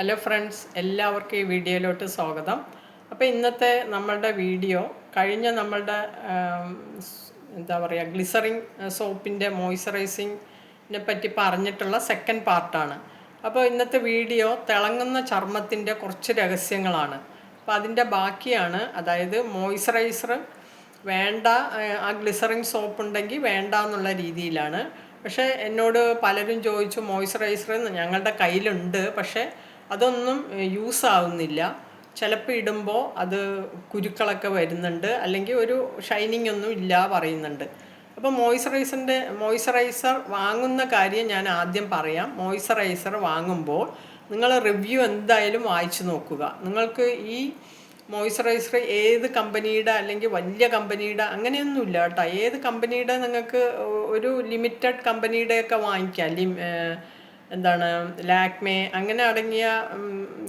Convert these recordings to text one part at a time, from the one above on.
Hello friends എല്ലാവർക്കും ഈ വീഡിയോയിലോട്ട് സ്വാഗതം. അപ്പോൾ ഇന്നത്തെ നമ്മളുടെ വീഡിയോ കഴിഞ്ഞ നമ്മളുടെ എന്താ പറയുക ഗ്ലിസറിങ് സോപ്പിന്റെ മോയ്സ്ചറൈസിങ്ങിനെ പറ്റി പറഞ്ഞിട്ടുള്ള സെക്കൻഡ് പാർട്ടാണ് അപ്പോൾ ഇന്നത്തെ വീഡിയോ തിളങ്ങുന്ന ചർമ്മത്തിന്റെ കുറച്ച് രഹസ്യങ്ങളാണ്. അപ്പോൾ അതിന്റെ ബാക്കിയാണ് അതായത് മോയ്സ്ചറൈസർ വേണ്ട ആ ഗ്ലിസറിങ് സോപ്പ് ഉണ്ടെങ്കിൽ വേണ്ട എന്നുള്ള രീതിയിലാണ്. പക്ഷേ എന്നോട് പലരും ചോദിച്ചു മോയ്സ്ചറൈസർ ഞങ്ങളുടെ കയ്യിലുണ്ട്. പക്ഷേ അതൊന്നും യൂസ് ആവുന്നില്ല ചിലപ്പോൾ ഇടുമ്പോൾ അത് കുരുക്കളൊക്കെ വരുന്നുണ്ട്. അല്ലെങ്കിൽ ഒരു ഷൈനിങ് ഒന്നും ഇല്ല പറയുന്നുണ്ട്. അപ്പോൾ മോയ്സ്ചറൈസറിന്റെ മോയ്സ്ചറൈസർ വാങ്ങുന്ന കാര്യം ഞാൻ ആദ്യം പറയാം. മോയ്സ്ചറൈസർ വാങ്ങുമ്പോൾ നിങ്ങൾ റിവ്യൂ എന്തായാലും വായിച്ചു നോക്കുക. നിങ്ങൾക്ക് ഈ മോയ്സ്ചറൈസർ ഏത് കമ്പനിയുടെ അല്ലെങ്കിൽ വലിയ കമ്പനിയുടെ അങ്ങനെയൊന്നുമില്ല കേട്ടോ. ഏത് കമ്പനിയുടെ നിങ്ങൾക്ക് ഒരു ലിമിറ്റഡ് കമ്പനിയുടെയൊക്കെ വാങ്ങിക്കാം. ലിം എന്താണ് ലാക്മേ അങ്ങനെ അടങ്ങിയ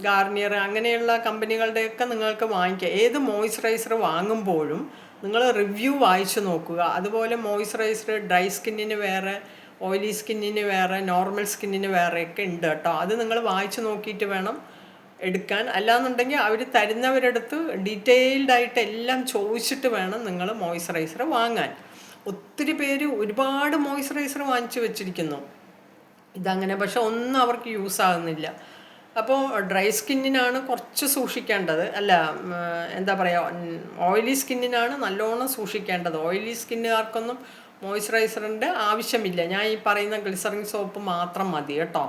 ഗാർണിയർ അങ്ങനെയുള്ള കമ്പനികളുടെയൊക്കെ നിങ്ങൾക്ക് വാങ്ങിക്കാം. ഏത് മോയ്സ്ചറൈസർ വാങ്ങുമ്പോഴും നിങ്ങൾ റിവ്യൂ വായിച്ചു നോക്കുക. അതുപോലെ മോയ്സ്ചറൈസർ ഡ്രൈ സ്കിന്നിന് വേറെ ഓയിലി സ്കിന്നിന് വേറെ നോർമൽ സ്കിന്നിന് വേറെയൊക്കെ ഉണ്ട് കേട്ടോ. അത് നിങ്ങൾ വായിച്ചു നോക്കിയിട്ട് വേണം എടുക്കാൻ. അല്ലാന്നുണ്ടെങ്കിൽ അവർ തരുന്നവരടുത്ത് ഡീറ്റെയിൽഡ് ആയിട്ട് എല്ലാം ചോദിച്ചിട്ട് വേണം നിങ്ങൾ മോയ്സ്ചറൈസർ വാങ്ങാൻ. ഒത്തിരി പേര് ഒരുപാട് മോയ്സ്ചറൈസർ വാങ്ങിച്ചു വെച്ചിരിക്കുന്നു. ഇതങ്ങനെ പക്ഷെ ഒന്നും അവർക്ക് യൂസ് ആകുന്നില്ല അപ്പോൾ ഡ്രൈ സ്കിന്നിനാണ് കുറച്ച് സൂക്ഷിക്കേണ്ടത്. അല്ല എന്താ പറയുക ഓയിലി സ്കിന്നിനാണ് നല്ലോണം സൂക്ഷിക്കേണ്ടത്. ഓയിലി സ്കിന്നുകാർക്കൊന്നും മോയ്സ്ചറൈസറിന്റെ ആവശ്യമില്ല. ഞാൻ ഈ പറയുന്ന ഗ്ലിസറിങ് സോപ്പ് മാത്രം മതി കേട്ടോ.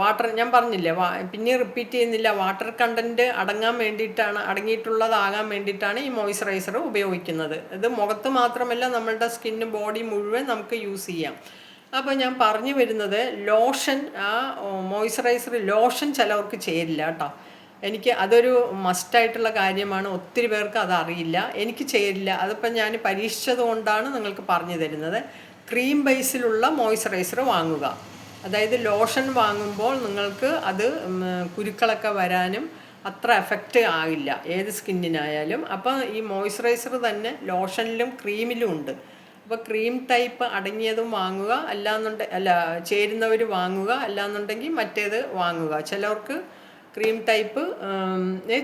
വാട്ടർ ഞാൻ പറഞ്ഞില്ലേ വാ പിന്നെ റിപ്പീറ്റ് ചെയ്യുന്നില്ല. വാട്ടർ കണ്ടന്റ് അടങ്ങാൻ വേണ്ടിയിട്ടാണ് അടങ്ങിയിട്ടുള്ളതാകാൻ വേണ്ടിയിട്ടാണ് ഈ മോയ്സ്ചറൈസർ ഉപയോഗിക്കുന്നത്. ഇത് മുഖത്ത് മാത്രമല്ല നമ്മളുടെ സ്കിന്നും ബോഡി മുഴുവൻ നമുക്ക് യൂസ് ചെയ്യാം. അപ്പോൾ ഞാൻ പറഞ്ഞു വരുന്നത് ലോഷൻ ആ മോയ്സ്ചറൈസർ ലോഷൻ ചിലവർക്ക് ചേരില്ല കേട്ടോ. എനിക്ക് അതൊരു മസ്റ്റായിട്ടുള്ള കാര്യമാണ്. ഒത്തിരി പേർക്ക് അതറിയില്ല എനിക്ക് ചേരില്ല. അതിപ്പോൾ ഞാൻ പരീക്ഷിച്ചത് കൊണ്ടാണ് നിങ്ങൾക്ക് പറഞ്ഞു തരുന്നത്. ക്രീം ബേസിലുള്ള മോയ്സ്ചറൈസർ വാങ്ങുക. അതായത് ലോഷൻ വാങ്ങുമ്പോൾ നിങ്ങൾക്ക് അത് കുരുക്കളൊക്കെ വരാനും അത്ര എഫക്റ്റ് ആകില്ല ഏത് സ്കിന്നിനായാലും. അപ്പം ഈ മോയ്സ്ചറൈസർ തന്നെ ലോഷനിലും ക്രീമിലും ഉണ്ട്. അപ്പോൾ ക്രീം ടൈപ്പ് അടങ്ങിയതും വാങ്ങുക അല്ലാന്നുണ്ട് അല്ല ചേരുന്നവർ വാങ്ങുക അല്ലാന്നുണ്ടെങ്കിൽ മറ്റേത് വാങ്ങുക. ചിലവർക്ക് ക്രീം ടൈപ്പ്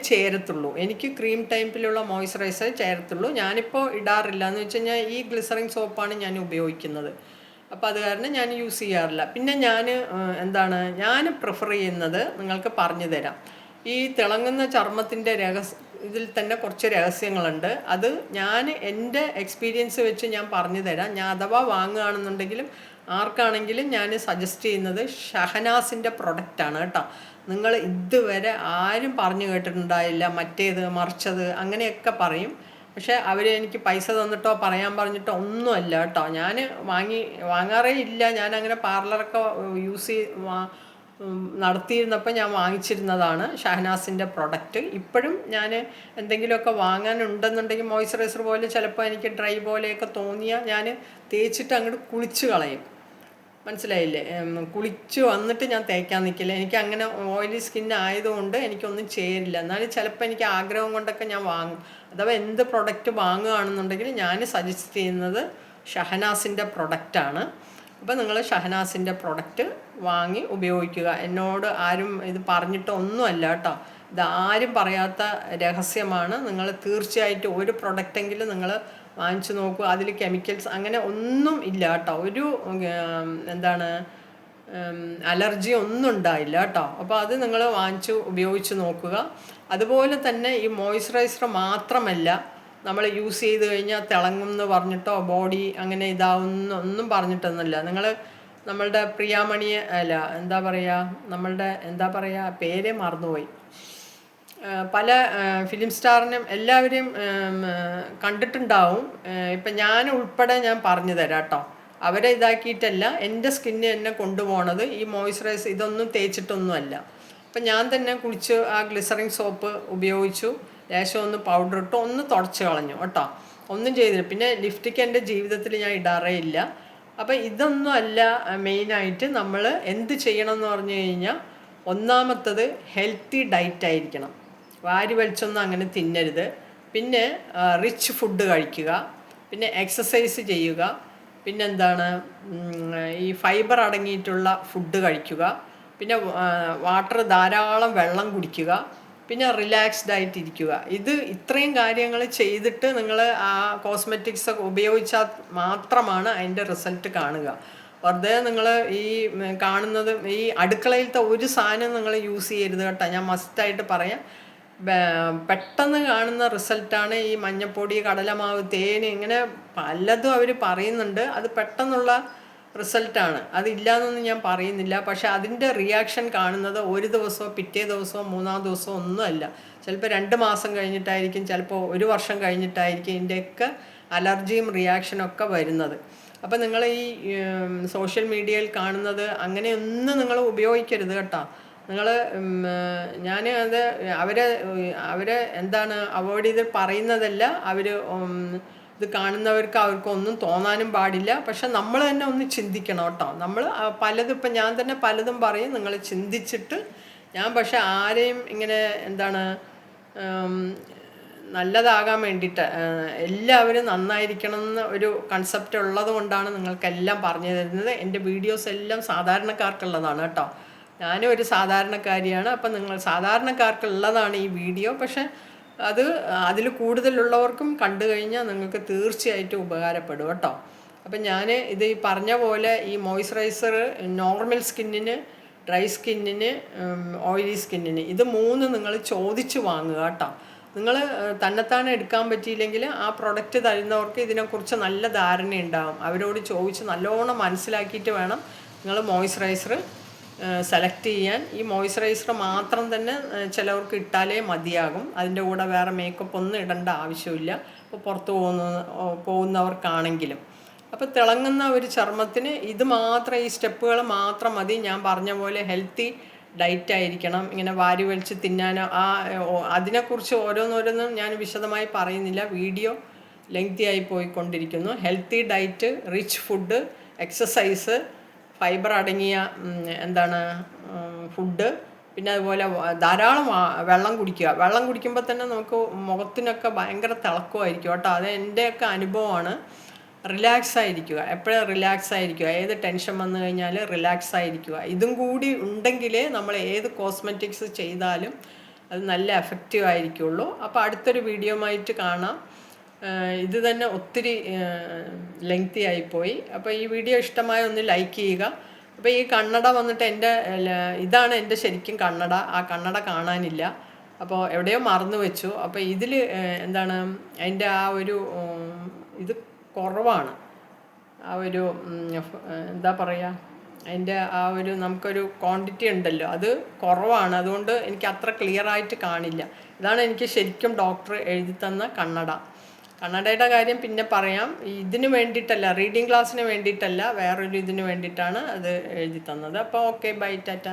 ചേരത്തുള്ളൂ. എനിക്ക് ക്രീം ടൈപ്പിലുള്ള മോയ്സ്ചറൈസർ ചേരത്തുള്ളൂ. ഞാനിപ്പോൾ ഇടാറില്ല. എന്ന് വെച്ച് കഴിഞ്ഞാൽ ഈ ഗ്ലിസറിങ് സോപ്പാണ് ഞാൻ ഉപയോഗിക്കുന്നത്. അപ്പോൾ അത് കാരണം ഞാൻ യൂസ് ചെയ്യാറില്ല. പിന്നെ ഞാൻ എന്താണ് ഞാൻ പ്രിഫർ ചെയ്യുന്നത് നിങ്ങൾക്ക് പറഞ്ഞു തരാം ഈ തിളങ്ങുന്ന ചർമ്മത്തിന്റെ രഹസ്യ ഇതിൽ തന്നെ കുറച്ച് രഹസ്യങ്ങളുണ്ട്. അത് ഞാൻ എന്റെ എക്സ്പീരിയൻസ് വെച്ച് ഞാൻ പറഞ്ഞു തരാം. ഞാൻ അഥവാ വാങ്ങുകയാണെന്നുണ്ടെങ്കിലും ആർക്കാണെങ്കിലും ഞാൻ സജസ്റ്റ് ചെയ്യുന്നത് ഷഹനാസിന്റെ പ്രൊഡക്റ്റാണ് കേട്ടോ. നിങ്ങൾ ഇതുവരെ ആരും പറഞ്ഞു കേട്ടിട്ടുണ്ടായില്ല. മറ്റേത് മറിച്ചത് അങ്ങനെയൊക്കെ പറയും. പക്ഷേ അവർ എനിക്ക് പൈസ തന്നിട്ടോ പറയാൻ പറഞ്ഞിട്ടോ ഒന്നുമല്ല കേട്ടോ. ഞാൻ വാങ്ങി വാങ്ങാറേ ഇല്ല. ഞാൻ അങ്ങനെ പാർലറൊക്കെ യൂസ് ചെയ് നടത്തിയിരുന്നപ്പോൾ ഞാൻ വാങ്ങിച്ചിരുന്നതാണ് ഷഹനാസിന്റെ പ്രൊഡക്റ്റ് ഇപ്പോഴും ഞാൻ എന്തെങ്കിലുമൊക്കെ വാങ്ങാനുണ്ടെന്നുണ്ടെങ്കിൽ മോയ്സ്ചറൈസർ പോലെ ചിലപ്പോൾ എനിക്ക് ഡ്രൈ പോലെയൊക്കെ തോന്നിയാൽ ഞാൻ തേച്ചിട്ട് അങ്ങോട്ട് കുളിച്ച് കളയും. മനസ്സിലായില്ലേ? കുളിച്ച് വന്നിട്ട് ഞാൻ തേക്കാൻ നിൽക്കില്ല. എനിക്ക് അങ്ങനെ ഓയിലി സ്കിൻ ആയതുകൊണ്ട് എനിക്കൊന്നും ചേരില്ല. എന്നാലും ചിലപ്പോൾ എനിക്ക് ആഗ്രഹം കൊണ്ടൊക്കെ ഞാൻ വാങ്ങും. അഥവാ എന്ത് പ്രൊഡക്റ്റ് വാങ്ങുകയാണെന്നുണ്ടെങ്കിൽ ഞാൻ സജസ്റ്റ് ചെയ്യുന്നത് ഷഹനാസിന്റെ പ്രൊഡക്റ്റാണ് അപ്പോൾ നിങ്ങൾ ഷഹനാസിന്റെ പ്രൊഡക്റ്റ് വാങ്ങി ഉപയോഗിക്കുക. എന്നോട് ആരും ഇത് പറഞ്ഞിട്ട് ഒന്നുമല്ല കേട്ടോ. ഇത് ആരും പറയാത്ത രഹസ്യമാണ്. നിങ്ങൾ തീർച്ചയായിട്ടും ഒരു പ്രൊഡക്റ്റെങ്കിലും നിങ്ങൾ വാങ്ങിച്ചു നോക്കുക അതിൽ കെമിക്കൽസ് അങ്ങനെ ഒന്നും ഇല്ല കേട്ടോ. ഒരു എന്താണ് അലർജി ഒന്നും ഉണ്ടായില്ല കേട്ടോ. അപ്പോൾ അത് നിങ്ങൾ വാങ്ങിച്ചു ഉപയോഗിച്ച് നോക്കുക. അതുപോലെ തന്നെ ഈ മോയ്സ്ചറൈസർ മാത്രമല്ല നമ്മൾ യൂസ് ചെയ്ത് കഴിഞ്ഞാൽ തിളങ്ങും എന്ന് പറഞ്ഞിട്ടോ ബോഡി അങ്ങനെ ഇതാവുന്ന ഒന്നും പറഞ്ഞിട്ടൊന്നുമില്ല. നിങ്ങൾ നമ്മളുടെ പ്രിയാമണിയെ അല്ല എന്താ പറയുക നമ്മളുടെ എന്താ പറയുക പേരെ മറന്നുപോയി. പല ഫിലിം സ്റ്റാറിനും എല്ലാവരെയും കണ്ടിട്ടുണ്ടാവും. ഇപ്പം ഞാൻ ഉൾപ്പെടെ ഞാൻ പറഞ്ഞു തരാം കേട്ടോ അവരെ ഇതാക്കിയിട്ടല്ല എന്റെ സ്കിന്ന് എന്നെ കൊണ്ടുപോണത് ഈ മോയ്സ്ചറൈസ് ഇതൊന്നും തേച്ചിട്ടൊന്നുമല്ല. അപ്പം ഞാൻ തന്നെ കുളിച്ച് ആ ഗ്ലിസറിങ് സോപ്പ് ഉപയോഗിച്ചു. ലേശം ഒന്ന് പൗഡർ ഇട്ട് ഒന്ന് തുടച്ച് കളഞ്ഞു കേട്ടോ. ഒന്നും ചെയ്തില്ല. പിന്നെ ലിഫ്റ്റിക്ക് എന്റെ ജീവിതത്തിൽ ഞാൻ ഇടാറേ ഇല്ല. അപ്പം ഇതൊന്നും അല്ല മെയിനായിട്ട് നമ്മൾ എന്ത് ചെയ്യണം എന്ന് പറഞ്ഞു കഴിഞ്ഞാൽ ഒന്നാമത്തത് ഹെൽത്തി ഡയറ്റ് ആയിരിക്കണം. വാരി വലിച്ചൊന്നും അങ്ങനെ തിന്നരുത്. പിന്നെ റിച്ച് ഫുഡ് കഴിക്കുക. പിന്നെ എക്സസൈസ് ചെയ്യുക. പിന്നെന്താണ് ഈ ഫൈബർ അടങ്ങിയിട്ടുള്ള ഫുഡ് കഴിക്കുക. പിന്നെ വാട്ടർ ധാരാളം വെള്ളം കുടിക്കുക. പിന്നെ റിലാക്സ്ഡ് ആയിട്ടിരിക്കുക. ഇത് ഇത്രയും കാര്യങ്ങൾ ചെയ്തിട്ട് നിങ്ങൾ ആ കോസ്മെറ്റിക്സ് ഒക്കെ ഉപയോഗിച്ചാൽ മാത്രമാണ് അതിന്റെ റിസൾട്ട് കാണുക. വെറുതെ നിങ്ങൾ ഈ കാണുന്നത് ഈ അടുക്കളയിലത്തെ ഒരു സാധനം നിങ്ങൾ യൂസ് ചെയ്യരുത് കേട്ടോ. ഞാൻ മസ്റ്റായിട്ട് പറയാം. പെട്ടെന്ന് കാണുന്ന റിസൾട്ടാണ് ഈ മഞ്ഞപ്പൊടി കടലമാവ് തേൻ ഇങ്ങനെ പലതും അവർ പറയുന്നുണ്ട്. അത് പെട്ടെന്നുള്ള റിസൾട്ടാണ്. അതില്ലാന്നൊന്നും ഞാൻ പറയുന്നില്ല. പക്ഷെ അതിന്റെ റിയാക്ഷൻ കാണുന്നത് ഒരു ദിവസമോ പിറ്റേ ദിവസമോ മൂന്നാം ദിവസമോ ഒന്നുമല്ല ചിലപ്പോൾ രണ്ട് മാസം കഴിഞ്ഞിട്ടായിരിക്കും ചിലപ്പോൾ ഒരു വർഷം കഴിഞ്ഞിട്ടായിരിക്കും ഇതിന്റെയൊക്കെ അലർജിയും റിയാക്ഷനും ഒക്കെ വരുന്നത്. അപ്പം നിങ്ങൾ ഈ സോഷ്യൽ മീഡിയയിൽ കാണുന്നത് അങ്ങനെയൊന്നും നിങ്ങൾ ഉപയോഗിക്കരുത് കേട്ടോ. നിങ്ങൾ ഞാൻ അത് അവരെ അവരെ എന്താണ് അവോയ്ഡ് ചെയ്ത് പറയുന്നതല്ല. അവർ ഇത് കാണുന്നവർക്ക് അവർക്കൊന്നും തോന്നാനും പാടില്ല. പക്ഷെ നമ്മൾ തന്നെ ഒന്ന് ചിന്തിക്കണം കേട്ടോ. നമ്മൾ പലതും ഇപ്പം ഞാൻ തന്നെ പലതും പറയും. നിങ്ങൾ ചിന്തിച്ചിട്ട് ഞാൻ പക്ഷെ ആരെയും ഇങ്ങനെ എന്താണ് നല്ലതാകാൻ വേണ്ടിയിട്ട് എല്ലാവരും നന്നായിരിക്കണം എന്ന ഒരു കൺസെപ്റ്റ് ഉള്ളത് കൊണ്ടാണ് നിങ്ങൾക്കെല്ലാം പറഞ്ഞു തരുന്നത്. എന്റെ വീഡിയോസ് എല്ലാം സാധാരണക്കാർക്കുള്ളതാണ് കേട്ടോ. ഞാനും ഒരു സാധാരണക്കാരിയാണ്. അപ്പം നിങ്ങൾ സാധാരണക്കാർക്കുള്ളതാണ് ഈ വീഡിയോ പക്ഷെ അത് അതിൽ കൂടുതലുള്ളവർക്കും കണ്ടു കഴിഞ്ഞാൽ നിങ്ങൾക്ക് തീർച്ചയായിട്ടും ഉപകാരപ്പെടും കേട്ടോ. അപ്പം ഞാൻ ഇത് ഈ പറഞ്ഞ പോലെ ഈ മോയ്സ്ചറൈസർ നോർമൽ സ്കിന്നിന് ഡ്രൈ സ്കിന്നിന് ഓയിലി സ്കിന്നിന് ഇത് മൂന്ന് നിങ്ങൾ ചോദിച്ച് വാങ്ങുക കേട്ടോ. നിങ്ങൾ തന്നെത്താനെ എടുക്കാൻ പറ്റിയില്ലെങ്കിൽ ആ പ്രൊഡക്റ്റ് തരുന്നവർക്ക് ഇതിനെക്കുറിച്ച് നല്ല ധാരണയുണ്ടാകും അവരോട് ചോദിച്ച് നല്ലോണം മനസ്സിലാക്കിയിട്ട് വേണം നിങ്ങൾ മോയ്സ്ചറൈസർ സെലക്ട് ചെയ്യാൻ. ഈ മോയ്സ്ചറൈസർ മാത്രം തന്നെ ചിലവർക്ക് ഇട്ടാലേ മതിയാകും. അതിന്റെ കൂടെ വേറെ മേക്കപ്പ് ഒന്നും ഇടേണ്ട ആവശ്യമില്ല. ഇപ്പോൾ പുറത്ത് പോകുന്ന പോകുന്നവർക്കാണെങ്കിലും. അപ്പോൾ തിളങ്ങുന്ന ഒരു ചർമ്മത്തിന് ഇത് മാത്രം ഈ സ്റ്റെപ്പുകൾ മാത്രം മതി. ഞാൻ പറഞ്ഞ പോലെ ഹെൽത്തി ഡയറ്റ് ആയിരിക്കണം. ഇങ്ങനെ വാരി വലിച്ച് തിന്നാനോ ആ അതിനെക്കുറിച്ച് ഓരോന്നോരോന്നും ഞാൻ വിശദമായി പറയുന്നില്ല. വീഡിയോ ലെങ്തി ആയി പോയിക്കൊണ്ടിരിക്കുന്നു. Healthy diet rich food exercise fibre അടങ്ങിയ എന്താണ് ഫുഡ്. പിന്നെ അതുപോലെ ധാരാളം വെള്ളം കുടിക്കുക. വെള്ളം കുടിക്കുമ്പോൾ തന്നെ നമുക്ക് മുഖത്തിനൊക്കെ ഭയങ്കര തിളക്കമായിരിക്കും കേട്ടോ. അത് എന്റെയൊക്കെ അനുഭവമാണ്. റിലാക്സ് ആയിരിക്കുക. എപ്പോഴും റിലാക്സ് ആയിരിക്കുക? ഏത് ടെൻഷൻ വന്നു കഴിഞ്ഞാൽ റിലാക്സ് ആയിരിക്കുക. ഇതും കൂടി ഉണ്ടെങ്കിലേ നമ്മൾ ഏത് കോസ്മെറ്റിക്സ് ചെയ്താലും അത് നല്ല എഫക്റ്റീവ് ആയിരിക്കുള്ളൂ. അപ്പോൾ അടുത്തൊരു വീഡിയോ ആയിട്ട് കാണാം. ഇത് തന്നെ ഒത്തിരി ലെങ്തി ആയിപ്പോയി അപ്പോൾ ഈ വീഡിയോ ഇഷ്ടമായ ഒന്ന് ലൈക്ക് ചെയ്യുക. അപ്പോൾ ഈ കണ്ണട വന്നിട്ട് എന്റെ ഇതാണ് എന്റെ ശരിക്കും കണ്ണട. ആ കണ്ണട കാണാനില്ല. അപ്പോൾ എവിടെയോ മറന്നു വെച്ചു. അപ്പോൾ ഇതിൽ എന്താണ് അതിന്റെ ആ ഒരു ഇത് കുറവാണ്. ആ ഒരു എന്താ പറയുക അതിന്റെ ആ ഒരു നമുക്കൊരു ക്വാണ്ടിറ്റി ഉണ്ടല്ലോ. അത് കുറവാണ്. അതുകൊണ്ട് എനിക്ക് അത്ര ക്ലിയർ ആയിട്ട് കാണില്ല. ഇതാണ് എനിക്ക് ശരിക്കും ഡോക്ടർ എഴുതി തന്ന കണ്ണട. കണ്ണടയുടെ കാര്യം പിന്നെ പറയാം. ഇതിന് വേണ്ടിയിട്ടല്ല റീഡിങ് ക്ലാസ്സിന് വേണ്ടിയിട്ടല്ല വേറൊരു ഇതിന് വേണ്ടിയിട്ടാണ് അത് എഴുതി തന്നത്. അപ്പോൾ ഓക്കെ ബൈ ടാറ്റ